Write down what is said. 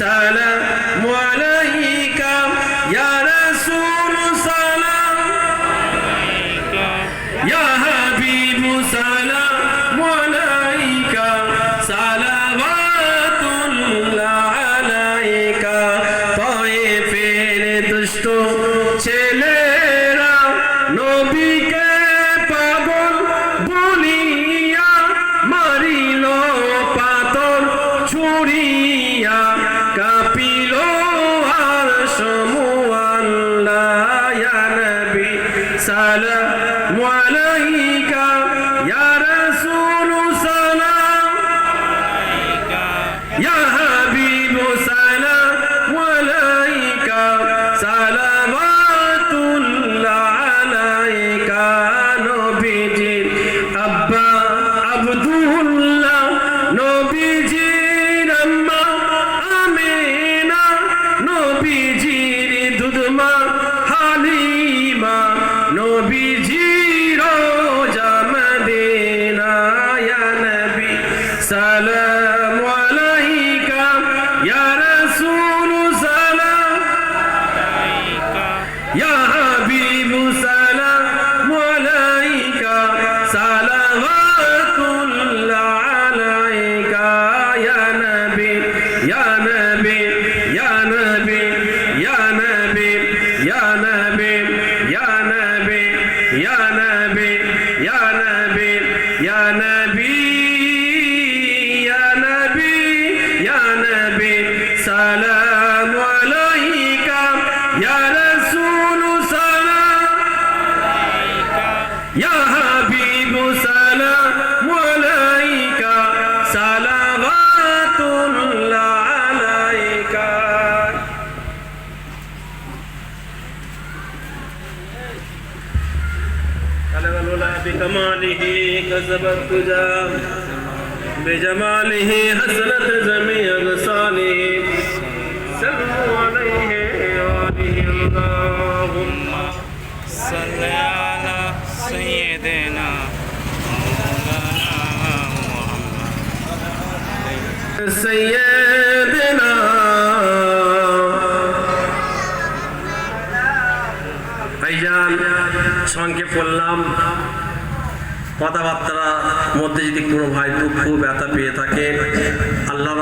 সালাম وعليك يا رب Ya بلغ الولا بكماله كسب التجا بجماله حسنت جميع غساله سلموا عليه وآله اللهم صل على سيدنا مولانا محمد سيدنا সঙ্গে করলাম কথাবার্তার মধ্যে যদি কোনো ভাই দুঃখ ব্যথা পেয়ে থাকে আল্লাহ